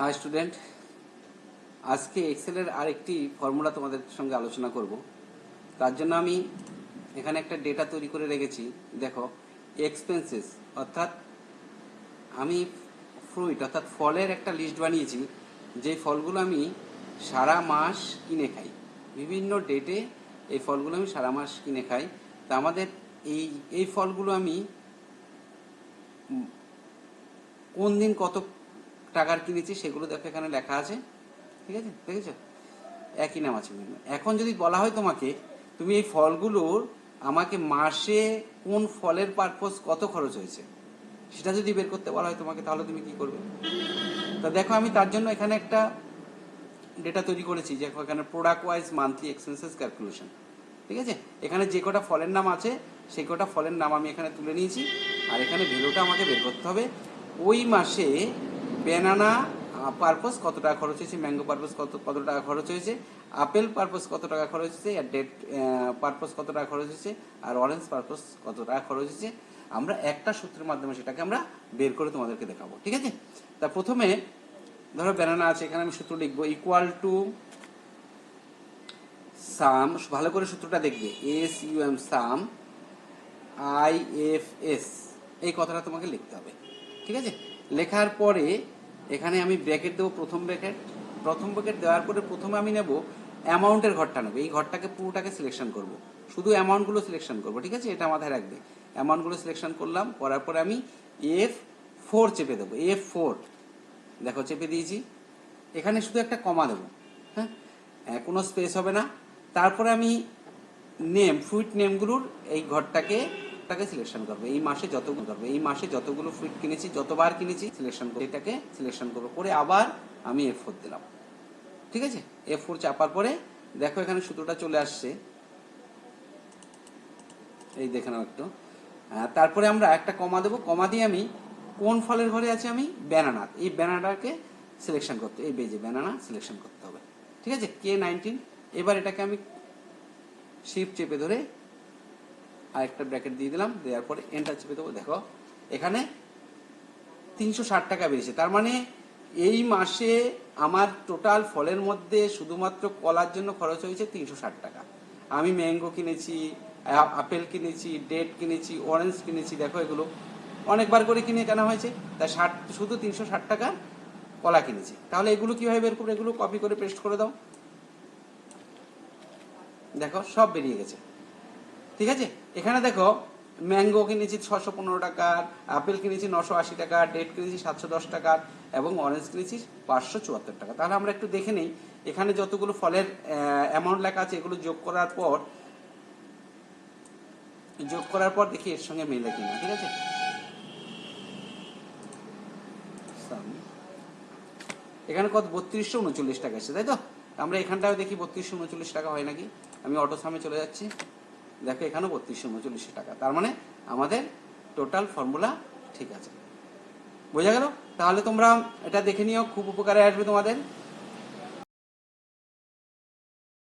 High student আজকে এক্সেলের আরেকটি formula তোমাদের সঙ্গে আলোচনা করব। তার জন্য আমি এখানে একটা ডেটা তৈরি করে রেখেছি। দেখো এক্সপেন্সেস অর্থাৎ আমি ফ্রুইট অর্থাৎ ফলের একটা লিস্ট বানিয়েছি। যে ফলগুলো আমি সারা মাস কিনে খাই। বিভিন্ন ডেটে এই ফলগুলো আমি সারা মাস কিনে খাই। তা আমাদের এই এই ফলগুলো আমি কোন দিন কত টাকার কিনেছি সেগুলো দেখো এখানে লেখা আছে। ঠিক আছে? দেখেছ? একই নাম আছে এখন যদি বলা হয় তোমাকে, তুমি এই ফলগুলোর আমাকে মাসে কোন ফলের পারপোজ কত খরচ হয়েছে? সেটা যদি বের করতে বলা হয় তোমাকে, তাহলে তুমি কি করবে? তা দেখো, আমি তার জন্য এখানে একটা ডেটা তৈরি করেছি, যে এখানে product wise monthly expenses calculation ঠিক আছে? এখানে যে কটা ফলের নাম আছে, সেই কটা ফলের নাম আমি এখানে তুলে নিয়েছি, আর এখানে ভ্যালুটা আমাকে বের করতে হবে। ওই মাসে ব্যানানা পারপোজ কত টাকা খরচ হয়েছে? ম্যাঙ্গো পারপোজ কত কত টাকা খরচ হয়েছে? আপেল পারপোজ কত টাকা খরচ হয়েছে? আর ডেট পারপোজ কত টাকা খরচ হয়েছে? আর অরেঞ্জ পারপোজ কত টাকা খরচ হয়েছে? আমরা একটা সূত্রের মাধ্যমে সেটাকে আমরা বের করে তোমাদেরকে দেখাবো, ঠিক আছে? তা প্রথমে, ধরো ব্যানানা আছে, এখানে আমি সূত্র লিখব ইকুয়াল টু সাম ভালো করে সূত্রটা দেখবে S U M sum I F S এই কথাটা তোমাকে লিখতে হবে, ঠিক আছে? লেখার পরে এখানে আমি ব্র্যাকেট দেবো প্রথম ব্র্যাকেট। প্রথম ব্র্যাকেট দেওয়ার পরে প্রথমে আমি নেব অ্যামাউন্টের ঘরটা নেব। এই ঘরটাকে পুরোটাকে সিলেকশন করব। শুধু অ্যামাউন্টগুলো সিলেকশন করব, ঠিক আছে? এটা মাথায় রাখবে। অ্যামাউন্টগুলো সিলেকশন করলাম, করার পরে আমি এফ ফোর চেপে দেবো এফ ফোর দেখো, চেপে দিয়েছি। এখানে শুধু একটা কমা দেবো হ্যাঁ? কোনো স্পেস হবে না। তারপরে আমি নেম ফ্রুইট নেমগুলোর এই ঘরটাকে টাকে সিলেকশন করব। এই মাসে যতগুলো করব, এই মাসে যতগুলো ফ্রুইট কিনেছি, যতবার কিনেছি সিলেকশন করব এটাকে সিলেকশন করব। করে আবার আমি এফ ফোর দিলাম। ঠিক আছে? এফ ফোর চাপার পরে দেখো এখানে সূত্রটা চলে আসছে। এই দেখে নাও একটু। তারপরে আমরা একটা কমা দেবো। কমা দিয়ে আমি কোন ফলের ঘরে আছে আমি? ব্যানানা এই ব্যানানাটাকে সিলেকশন করতে এই বেজে ব্যানানা সিলেকশন করতে হবে। ঠিক আছে? কে নাইনটিন এবার এটাকে আমি শিপ চেপে ধরে আরেকটা ব্র্যাকেট দিয়ে দিলাম, দেওয়ার পরে এন্টার চেপে দেবো। দেখো, এখানে তিনশো ষাট টাকা বেরিয়েছে। তার মানে এই মাসে আমার টোটাল ফলের মধ্যে শুধুমাত্র কলার জন্য খরচ হয়েছে তিনশো ষাট টাকা। আমি ম্যাঙ্গো কিনেছি আপেল কিনেছি ডেট কিনেছি অরেঞ্জ কিনেছি, দেখো এগুলো অনেকবার করে কিনে কেনা হয়েছে। তাই ষাট, শুধু তিনশো ষাট টাকা কলা কিনেছি। তাহলে এগুলো কীভাবে বের করব? এগুলো কপি করে পেস্ট করে দাও। দেখো, সব বেরিয়ে গেছে। ঠিক আছে? এখানে দেখো ম্যাঙ্গো কিনেছি ছশো পনেরো টাকার আপেল কিনেছি নশো আশি টাকা ডেট কিনেছি সাতশো দশ টাকার, এবং অরেঞ্জ কিনেছি পাঁচশো চুয়াত্তর টাকা। তাহলে আমরা একটু দেখে নেই, এখানে যতগুলো ফলের অ্যামাউন্ট লেখা আছে, এগুলো যোগ করার পর, যোগ করার পর দেখি এর সঙ্গে মেলে কিনা, ঠিক আছে? এখানে কত? বত্রিশশো উনচল্লিশ টাকা এসেছে, তাই তো? আমরা এখানটাও দেখি বত্রিশশো উনচল্লিশ টাকা হয় নাকি? আমি অটো সামে চলে যাচ্ছি। দেখো এখানেও বত্রিশশো উনচল্লিশশো টাকা। তার মানে আমাদের টোটাল ফর্মুলা ঠিক আছে। বোঝা গেল? তাহলে তোমরা এটা দেখে নিও, খুব উপকারে আসবে তোমাদের।